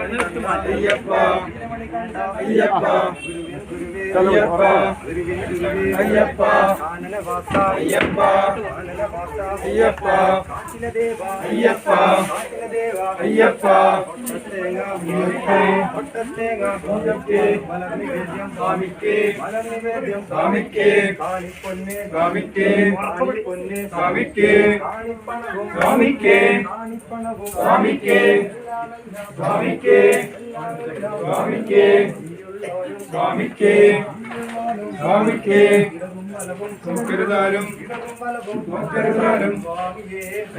ஐயப்பா ஐயப்பா ஐயப்பா ஐயப்பா ஐயப்பா ஐயப்பா ஐயப்பா ஐயப்பா சாமிக்கு சாமிக்கு பொண்ணு സ്വാമിക്കേ സ്വാമിക്കേ സ്വാമിക്കേ സ്വാമിക്കേ നോക്കരുതാലും നോക്കരുതാലും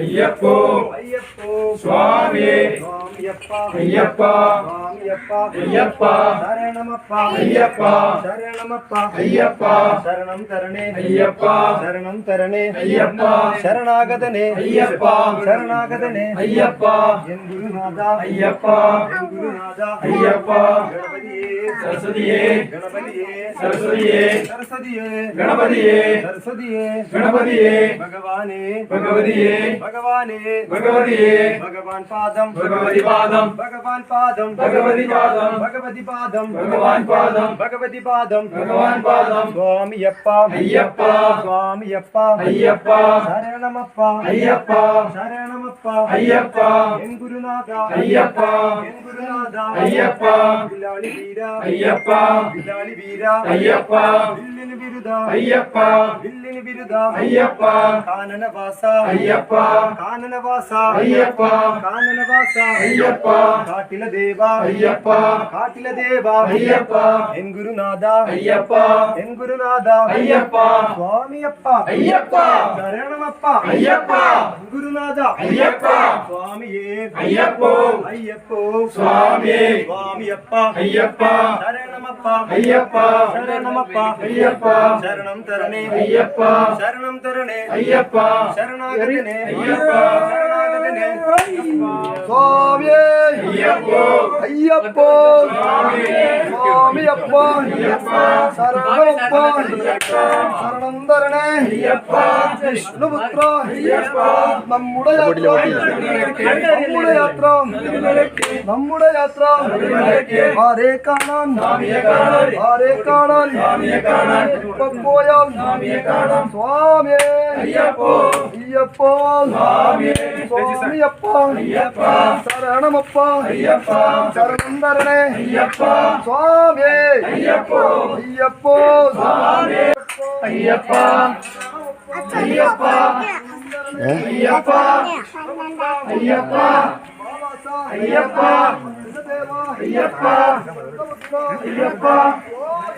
അയ്യപ്പോ സ്വാമിയേ അയ്യപ്പ ஐயப்பா ஐயப்பா சரணமப்பா ஐயப்பா சரணமப்பா ஐயப்பா சரணம் தரணே ஐயப்பா சரணம் தரணே ஐயப்பா சரணாகதனே ஐயப்பா சரணாகதனே ஐயப்பா ஐயப்பா ஐயப்பா சரஸ்வதியே சரஸ்வதியே சரஸ்வதியே கணபதியே சரஸ்வதியே கணபதியே பகவானே பகவதியே பகவானே பகவதியே பகவான் பாதம் பகவதி பாதம் பகவான் பாதம் பகவதி ഭഗവതിപാദം ഭഗവതിപാദം ഭഗവാൻ പാദം ഭഗവതിപാദം ഭഗവാൻ പാദം സ്വാമിയപ്പ അയ്യപ്പ സ്വാമിയപ്പ അയ്യപ്പ ശരണമപ്പ അയ്യപ്പ ശരണമപ്പ അയ്യപ്പ എൻ ഗുരുനാഥ അയ്യപ്പ എൻ ഗുരുനാഥ അയ്യപ്പ ബിലാളി വീര അയ്യപ്പ ബിലാളി വീര അയ്യപ്പ വില്ലിന് ബിരുദ അയ്യപ്പ വില്ലിന് ബിരുദ അയ്യപ്പ കാനനവാസ അയ്യപ്പ കാനനവാസ അയ്യപ്പ കാനനവാസ അയ്യപ്പ കാട്ടില ദേവ ஐயப்பா காட்டில தேவா ஐயப்பா என் குருநாதா ஐயப்பா என் குருநாதா ஐயப்பா சுவாமி அப்பா ஐயப்பா சரணமப்பா ஐயப்பா குருநாதா ஐயப்பா சுவாமியே ஐயப்போ ஐயப்போ சுவாமியே சுவாமி அப்பா ஐயப்பா சரணமப்பா ஐயப்பா சரணமப்பா ஐயப்பா சரணம் தரணே ஐயப்பா சரணம் தரணே ஐயப்பா சரணாகரணே ஐயப்பா சாமி అయ్యప్ప சாமி అయ్యప్ప சாமி అయ్యప్ప சாமி అయ్యప్ప சரணம் சரணம் சரணंदरனே అయ్యప్ప கிருஷ்ணபுத்ரா అయ్యప్ప நம்முடைய யாத்ரா நம்முடைய யாத்ரா ஆரேகாணம் நாமியே காரணரே ஆரேகாணம் நாமியே காரணா பப்போயம் நாமியே காரணம் சுவாமீ అయ్యప్ప అయ్యప్ప நாமியே ஐயப்பா ஐயப்பா சரணமப்பா ஐயப்பா சரணம் தரணே ஐயப்பா சுவாமி ஐயப்போ ஐயப்போ சுவாமி ஐயப்பா ஐயப்பா ஐயப்பா ஐயப்பா ஐயப்பா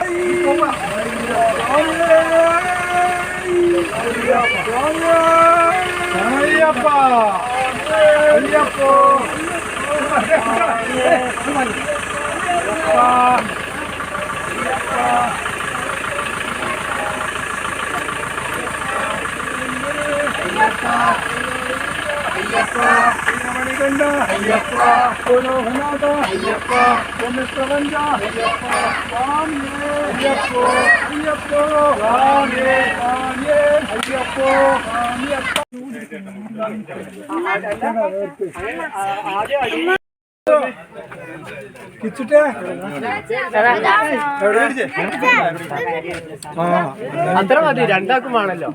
ஐயப்பா ஐயப்பா ഗോവിന്ദ അയ്യപ്പ അയ്യപ്പ അയ്യപ്പ സ്വാമിയേ അയ്യപ്പോ അയ്യപ്പോ സ്വാമിയേ സ്വാമിയേ അയ്യപ്പോ സ്വാമിയപ്പ അത്ര മതി രണ്ടാക്കുമാണല്ലോ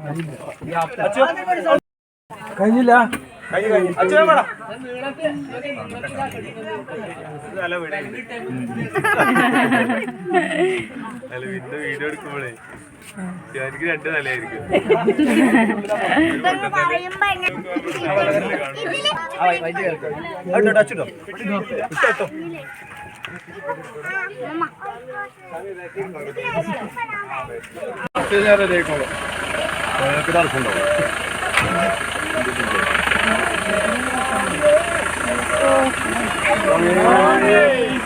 കഴിഞ്ഞില്ല കൈ കൈ വീഡിയോ എടുക്കുമ്പോഴേ എനിക്ക് രണ്ട് നിലയായിരിക്കും ടച്ചിട്ടോ ഇട്ടോ Amen.